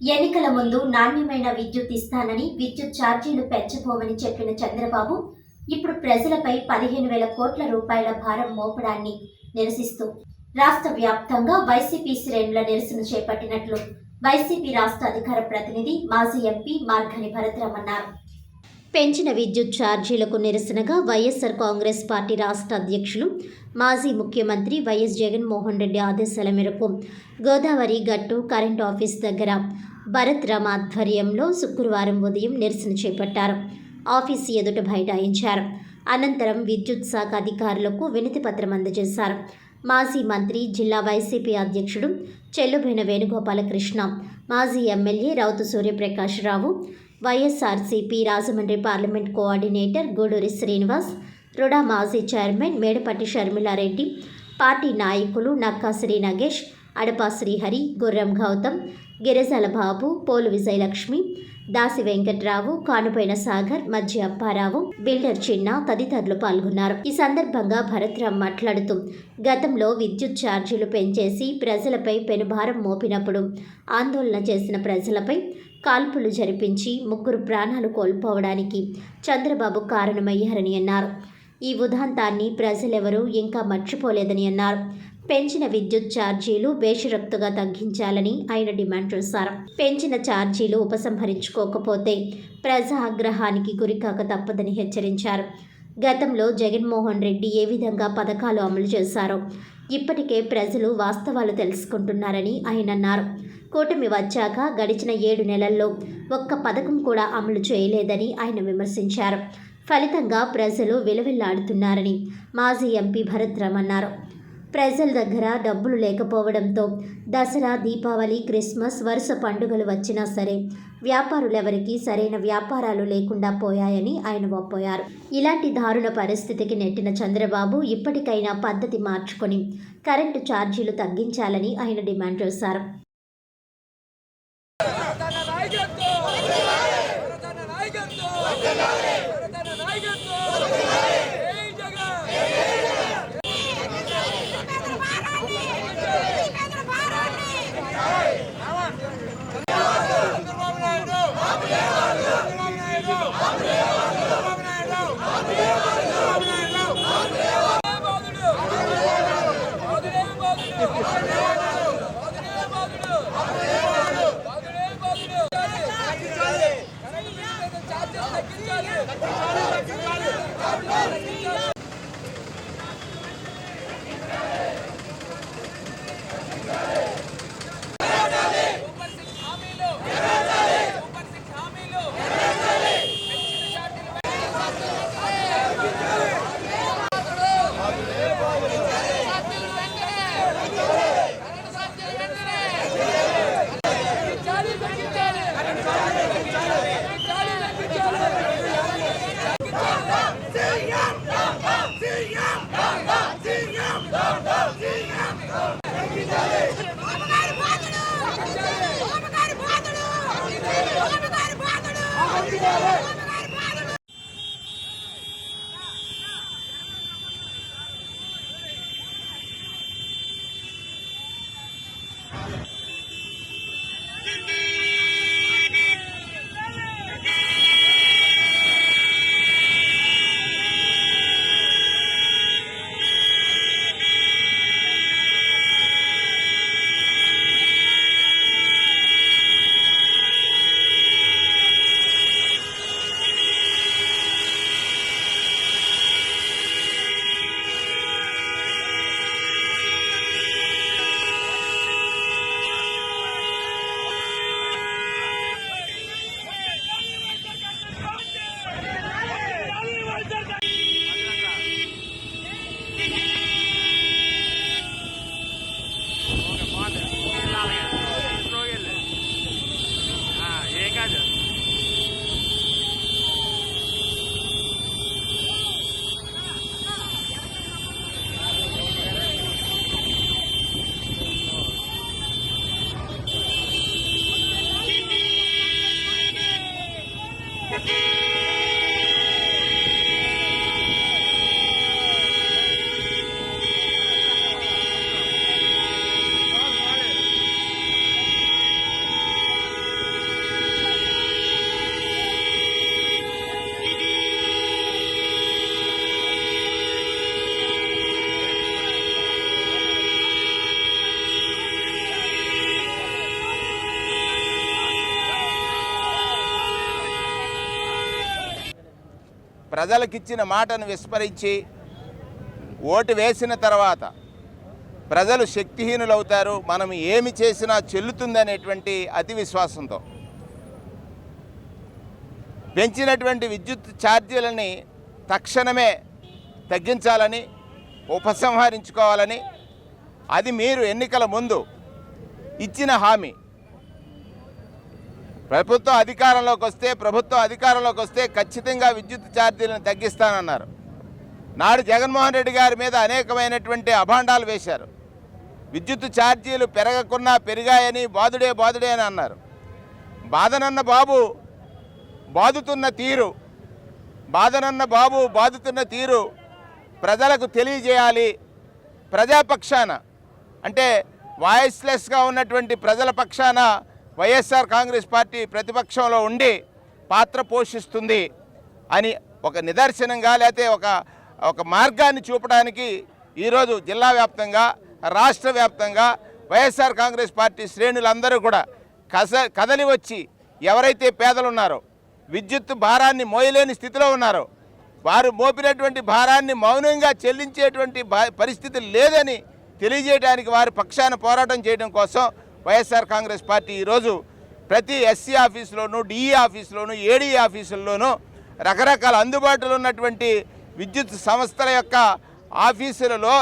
ఎన్నికల ముందు నాణ్యమైన విద్యుత్ ఇస్తానని విద్యుత్ ఛార్జీలు పెంచబోమని చెప్పిన చంద్రబాబు ఇప్పుడు ప్రజలపై పదిహేను వేల కోట్ల రూపాయల భారం మోపడాన్ని నిరసిస్తూ రాష్ట్ర వ్యాప్తంగా వైసీపీ శ్రేణుల నిరసన చేపట్టినట్లు వైసీపీ రాష్ట్ర అధికార ప్రతినిధి మాజీ ఎంపీ మార్గని భరత్రామ్ అన్నారు పెంచిన విద్యుత్ ఛార్జీలకు నిరసనగా వైఎస్ఆర్ కాంగ్రెస్ పార్టీ రాష్ట్ర అధ్యక్షులు మాజీ ముఖ్యమంత్రి వైఎస్ జగన్మోహన్ రెడ్డి ఆదేశాల మేరకు గోదావరి గట్టు కరెంట్ ఆఫీస్ దగ్గర భరత్ రామ్ ఆధ్వర్యంలో శుక్రవారం ఉదయం నిరసన చేపట్టారు. ఆఫీస్ ఎదుట బైఠాయించారు. అనంతరం విద్యుత్ శాఖ అధికారులకు వినతి పత్రం అందజేశారు. మాజీ మంత్రి జిల్లా వైసీపీ అధ్యక్షుడు చెల్లుబైన వేణుగోపాలకృష్ణ మాజీ MLA Rautu Suryaprakash Rao YSRCP Rajahmundry parliament coordinator Guduri Srinivas RUDA మాజీ చైర్మన్ మేడపట్టి షర్మిలారెడ్డి పార్టీ నాయకులు నక్కా శ్రీ నగేష్ అడపా శ్రీహరి గుర్రం గౌతమ్ గిరిజల బాబు పోలు విజయలక్ష్మి దాసి వెంకట్రావు కానుపైన సాగర్ మధ్య అప్పారావు బిల్డర్ చిన్న తదితరులు పాల్గొన్నారు. ఈ సందర్భంగా భరత్రామ్ మాట్లాడుతూ గతంలో విద్యుత్ ఛార్జీలు పెంచేసి ప్రజలపై పెనుభారం మోపినప్పుడు ఆందోళన చేసిన ప్రజలపై కాల్పులు జరిపించి ముగ్గురు ప్రాణాలు కోల్పోవడానికి చంద్రబాబు కారణమయ్యారని అన్నారు. ఈ ఉదాంతాన్ని ప్రజలెవరూ ఇంకా మర్చిపోలేదని అన్నారు. పెంచిన విద్యుత్ ఛార్జీలు బేషరక్తుగా తగ్గించాలని ఆయన డిమాండ్ చేశారు. పెంచిన ఛార్జీలు ఉపసంహరించుకోకపోతే ప్రజా ఆగ్రహానికి గురికాక తప్పదని హెచ్చరించారు. గతంలో జగన్మోహన్ రెడ్డి ఏ విధంగా పథకాలు అమలు చేశారో ఇప్పటికే ప్రజలు వాస్తవాలు తెలుసుకుంటున్నారని ఆయన అన్నారు. కూటమి వచ్చాక గడిచిన ఏడు నెలల్లో ఒక్క పథకం కూడా అమలు చేయలేదని ఆయన విమర్శించారు. ఫలితంగా ప్రజలు విలవిల్లాడుతున్నారని మాజీ ఎంపీ భరత్ రామ్ అన్నారు ప్రజల దగ్గర డబ్బులు లేకపోవడంతో దసరా దీపావళి క్రిస్మస్ వరుస పండుగలు వచ్చినా సరే వ్యాపారులెవరికి సరైన వ్యాపారాలు లేకుండా పోయాయని ఆయన ఒప్పోయారు ఇలాంటి దారుణ పరిస్థితికి నెట్టిన చంద్రబాబు ఇప్పటికైనా పద్ధతి మార్చుకొని కరెంటు ఛార్జీలు తగ్గించాలని ఆయన డిమాండ్ చేశారు. Çağırın, çağırın, çağırın. ప్రజలకిచ్చిన మాటను విస్మరించి ఓటు వేసిన తర్వాత ప్రజలు శక్తిహీనులవుతారు. మనం ఏమి చేసినా చెల్లుతుందనేటువంటి అతి విశ్వాసంతో పెంచినటువంటి విద్యుత్ ఛార్జీలని తక్షణమే తగ్గించాలని ఉపసంహరించుకోవాలని అది మీరు ఎన్నికల ముందు ఇచ్చిన హామీ. ప్రభుత్వం అధికారంలోకి వస్తే ప్రభుత్వం అధికారంలోకి వస్తే ఖచ్చితంగా విద్యుత్ ఛార్జీలను తగ్గిస్తానన్నారు. నాడు జగన్మోహన్ రెడ్డి గారి మీద అనేకమైనటువంటి అభాండాలు వేశారు. విద్యుత్ ఛార్జీలు పెరగకున్నా పెరిగాయని బాధుడే బాధుడే అని అన్నారు. బాధనన్న బాబు బాదుతున్న తీరు. బాధనన్న బాబు బాదుతున్న తీరు ప్రజలకు తెలియజేయాలి. ప్రజాపక్షాన అంటే వాయిస్లెస్గా ఉన్నటువంటి ప్రజల పక్షాన వైఎస్ఆర్ కాంగ్రెస్ పార్టీ ప్రతిపక్షంలో ఉండి పాత్ర పోషిస్తుంది అని ఒక నిదర్శనంగా లేకపోతే ఒక ఒక మార్గాన్ని చూపడానికి ఈరోజు జిల్లా వ్యాప్తంగా రాష్ట్ర వ్యాప్తంగా వైఎస్ఆర్ కాంగ్రెస్ పార్టీ శ్రేణులందరూ కూడా కస కదలి వచ్చి ఎవరైతే పేదలు ఉన్నారో విద్యుత్ భారాన్ని మోయలేని స్థితిలో ఉన్నారో వారు మోపినటువంటి భారాన్ని మౌనంగా చెల్లించేటువంటి భా- పరిస్థితి లేదని తెలియజేయడానికి వారి పక్షాన పోరాటం చేయడం కోసం వైఎస్ఆర్ కాంగ్రెస్ పార్టీ ఈరోజు ప్రతి ఎస్సీ ఆఫీసులోను డిఈ ఆఫీసులోను ఏడీ ఆఫీసుల్లోనూ రకరకాల అందుబాటులో ఉన్నటువంటి విద్యుత్ సంస్థల యొక్క ఆఫీసులలో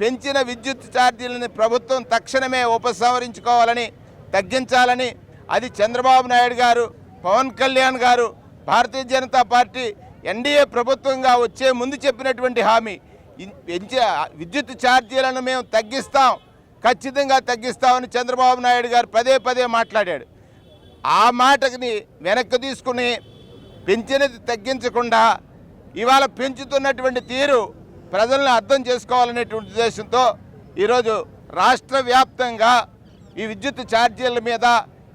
పెంచిన విద్యుత్ ఛార్జీలను ప్రభుత్వం తక్షణమే ఉపసంహరించుకోవాలని తగ్గించాలని అది చంద్రబాబు నాయుడు గారు పవన్ కళ్యాణ్ గారు భారతీయ జనతా పార్టీ ఎన్డీఏ ప్రభుత్వంగా వచ్చే ముందు చెప్పినటువంటి హామీ. పెంచే విద్యుత్ ఛార్జీలను మేము తగ్గిస్తాం. ఖచ్చితంగా తగ్గిస్తామని చంద్రబాబు నాయుడు గారు పదే పదే మాట్లాడాడు. ఆ మాటని వెనక్కి తీసుకుని పెంచినది తగ్గించకుండా ఇవాళ పెంచుతున్నటువంటి తీరు ప్రజలను అర్థం చేసుకోవాలనేటువంటి ఉద్దేశంతో ఈరోజు రాష్ట్ర వ్యాప్తంగా ఈ విద్యుత్ ఛార్జీల మీద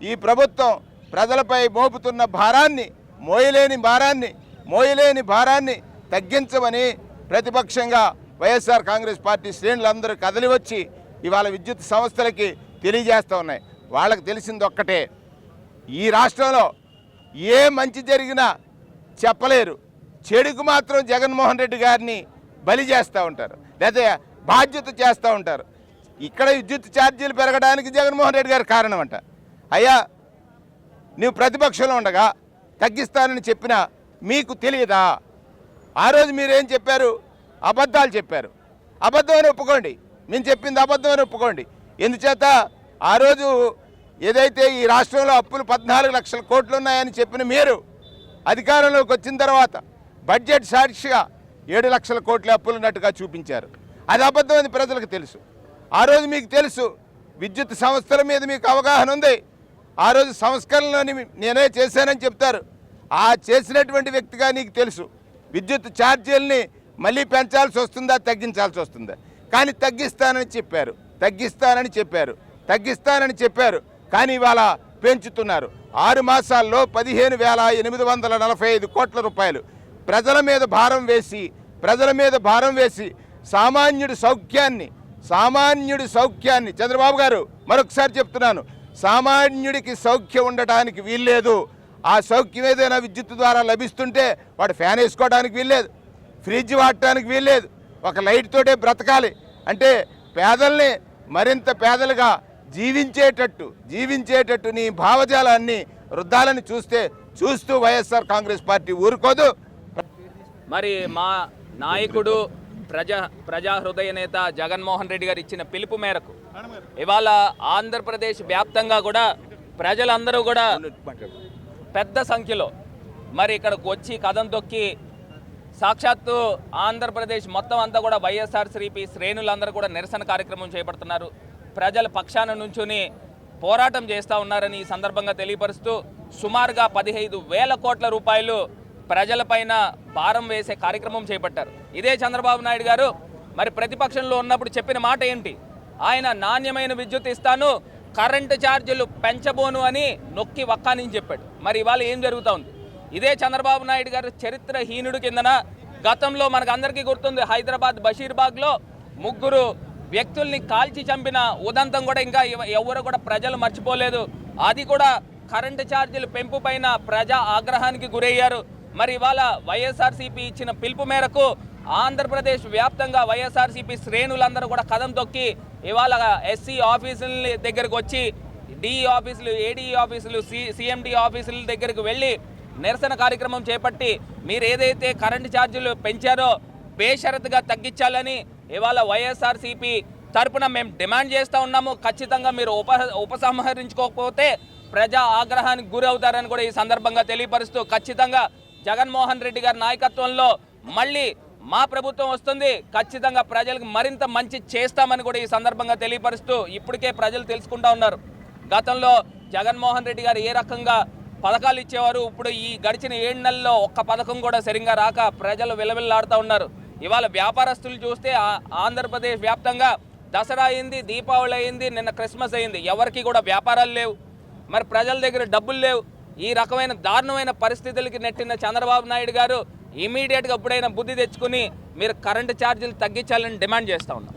ఈ ప్రభుత్వం ప్రజలపై మోపుతున్న భారాన్ని మోయలేని భారాన్ని మోయలేని భారాన్ని తగ్గించమని ప్రతిపక్షంగా వైఎస్ఆర్ కాంగ్రెస్ పార్టీ శ్రేణులందరూ కదలివచ్చి ఇవాళ విద్యుత్ సంస్థలకి తెలియజేస్తూ ఉన్నాయి. వాళ్ళకి తెలిసింది ఒక్కటే. ఈ రాష్ట్రంలో ఏ మంచి జరిగినా చెప్పలేరు. చెడుకు మాత్రం జగన్మోహన్ రెడ్డి గారిని బలి చేస్తూ ఉంటారు. లేదా బాధ్యత చేస్తూ ఉంటారు. ఇక్కడ విద్యుత్ ఛార్జీలు పెరగడానికి జగన్మోహన్ రెడ్డి గారు కారణం అంట అయ్యా నువ్వు ప్రతిపక్షంలో ఉండగా తగ్గిస్తానని చెప్పినా మీకు తెలియదా? ఆ రోజు మీరేం చెప్పారు? అబద్ధాలు చెప్పారు. అబద్ధమని ఒప్పుకోండి. మేము చెప్పింది అబద్ధమని ఒప్పుకోండి. ఎందుచేత ఆ రోజు ఏదైతే ఈ రాష్ట్రంలో అప్పులు పద్నాలుగు లక్షల కోట్లు ఉన్నాయని చెప్పిన మీరు అధికారంలోకి వచ్చిన తర్వాత బడ్జెట్ సాక్షిగా ఏడు లక్షల కోట్ల అప్పులు ఉన్నట్టుగా చూపించారు. అది అబద్ధమని ప్రజలకు తెలుసు. ఆ రోజు మీకు తెలుసు విద్యుత్ సంస్థల మీద మీకు అవగాహన ఉంది. ఆ రోజు సంస్కరణలోని నేనే చేశానని చెప్తారు. ఆ చేసినటువంటి వ్యక్తిగా నీకు తెలుసు. విద్యుత్ ఛార్జీలని మళ్ళీ పెంచాల్సి వస్తుందా తగ్గించాల్సి వస్తుందా? కానీ తగ్గిస్తానని చెప్పారు. తగ్గిస్తానని చెప్పారు. తగ్గిస్తానని చెప్పారు. కానీ ఇవాళ పెంచుతున్నారు. ఆరు మాసాల్లో పదిహేను వేల ఎనిమిది వందల నలభై ఐదు కోట్ల రూపాయలు. ప్రజల మీద భారం వేసి ప్రజల మీద భారం వేసి సామాన్యుడి సౌఖ్యాన్ని సామాన్యుడి సౌఖ్యాన్ని చంద్రబాబు గారు మరొకసారి చెప్తున్నాను. సామాన్యుడికి సౌఖ్యం ఉండటానికి వీల్లేదు. ఆ సౌఖ్యం ఏదైనా విద్యుత్ ద్వారా లభిస్తుంటే వాడు ఫ్యాన్ వేసుకోవడానికి వీల్లేదు. ఫ్రిడ్జ్ వాడటానికి వీల్లేదు. ఒక లైట్ తోటే బ్రతకాలి. అంటే పేదల్ని మరింత పేదలుగా జీవించేటట్టు జీవించేటట్టు నీ భావజాలాన్ని వృద్ధాలని చూస్తే చూస్తూ వైఎస్ఆర్ కాంగ్రెస్ పార్టీ ఊరుకోదు. మరి మా నాయకుడు ప్రజా ప్రజా హృదయ నేత జగన్మోహన్ రెడ్డి గారు ఇచ్చిన పిలుపు మేరకు ఇవాళ ఆంధ్రప్రదేశ్ వ్యాప్తంగా కూడా ప్రజలందరూ కూడా పెద్ద సంఖ్యలో మరి ఇక్కడికి వచ్చి కథం తొక్కి సాక్షాత్తు ఆంధ్రప్రదేశ్ మొత్తం అంతా కూడా వైఎస్ఆర్సీపీ శ్రేణులందరూ కూడా నిరసన కార్యక్రమం చేపడుతున్నారు. ప్రజల పక్షాన నుంచుని పోరాటం చేస్తూ ఉన్నారని ఈ సందర్భంగా తెలియపరుస్తూ సుమారుగా పదిహైదు వేల కోట్ల రూపాయలు ప్రజలపైన భారం వేసే కార్యక్రమం చేపట్టారు. ఇదే చంద్రబాబు నాయుడు గారు మరి ప్రతిపక్షంలో ఉన్నప్పుడు చెప్పిన మాట ఏంటి? ఆయన నాణ్యమైన విద్యుత్ ఇస్తాను కరెంటు ఛార్జీలు పెంచబోను అని నొక్కి వక్కాని చెప్పాడు. మరి ఇవాళ ఏం జరుగుతూ ఉంది? ఇదే చంద్రబాబు నాయుడు గారు చరిత్రహీనుడు కిందన గతంలో మనకు అందరికీ గుర్తుంది హైదరాబాద్ బషీర్బాగ్లో ముగ్గురు వ్యక్తుల్ని కాల్చి చంపిన ఉదంతం కూడా ఇంకా ఎవరు కూడా ప్రజలు మర్చిపోలేదు. అది కూడా కరెంటు ఛార్జీలు పెంపు పైన ప్రజా ఆగ్రహానికి గురయ్యారు. మరి ఇవాళ వైఎస్ఆర్సీపీ ఇచ్చిన పిలుపు మేరకు ఆంధ్రప్రదేశ్ వ్యాప్తంగా వైఎస్ఆర్సీపీ శ్రేణులందరూ కూడా కథం తొక్కి ఇవాళ ఎస్సీ ఆఫీసుల దగ్గరకు వచ్చి డిఈ ఆఫీసులు ఏడీఈ ఆఫీసులు సి సిఎండి ఆఫీసుల దగ్గరకు వెళ్ళి నిరసన కార్యక్రమం చేపట్టి మీరు ఏదైతే కరెంటు ఛార్జీలు పెంచారో బేషరతుగా తగ్గించాలని ఇవాళ వైఎస్ఆర్సీపీ తరపున మేము డిమాండ్ చేస్తూ ఉన్నాము. ఖచ్చితంగా మీరు ఉప ఉపసంహరించుకోకపోతే ప్రజా ఆగ్రహానికి గురవుతారని కూడా ఈ సందర్భంగా తెలియపరుస్తూ ఖచ్చితంగా జగన్మోహన్ రెడ్డి గారి నాయకత్వంలో మళ్ళీ మా ప్రభుత్వం వస్తుంది. ఖచ్చితంగా ప్రజలకు మరింత మంచి చేస్తామని కూడా ఈ సందర్భంగా తెలియపరుస్తూ ఇప్పటికే ప్రజలు తెలుసుకుంటా ఉన్నారు. గతంలో జగన్మోహన్ రెడ్డి గారు ఏ రకంగా పథకాలు ఇచ్చేవారు. ఇప్పుడు ఈ గడిచిన ఏడు నెలల్లో ఒక్క పథకం కూడా సరిగ్గా రాక ప్రజలు విలవిల్లాడుతూ ఉన్నారు. ఇవాళ వ్యాపారస్తులు చూస్తే ఆ- ఆంధ్రప్రదేశ్ వ్యాప్తంగా దసరా అయింది దీపావళి అయింది నిన్న క్రిస్మస్ అయింది. ఎవరికి కూడా వ్యాపారాలు లేవు. మరి ప్రజల దగ్గర డబ్బులు లేవు. ఈ రకమైన దారుణమైన పరిస్థితులకి నెట్టిన చంద్రబాబు నాయుడు గారు ఇమీడియట్గా ఎప్పుడైనా బుద్ధి తెచ్చుకుని మీరు కరెంటు ఛార్జీలు తగ్గించాలని డిమాండ్ చేస్తూ ఉన్నాం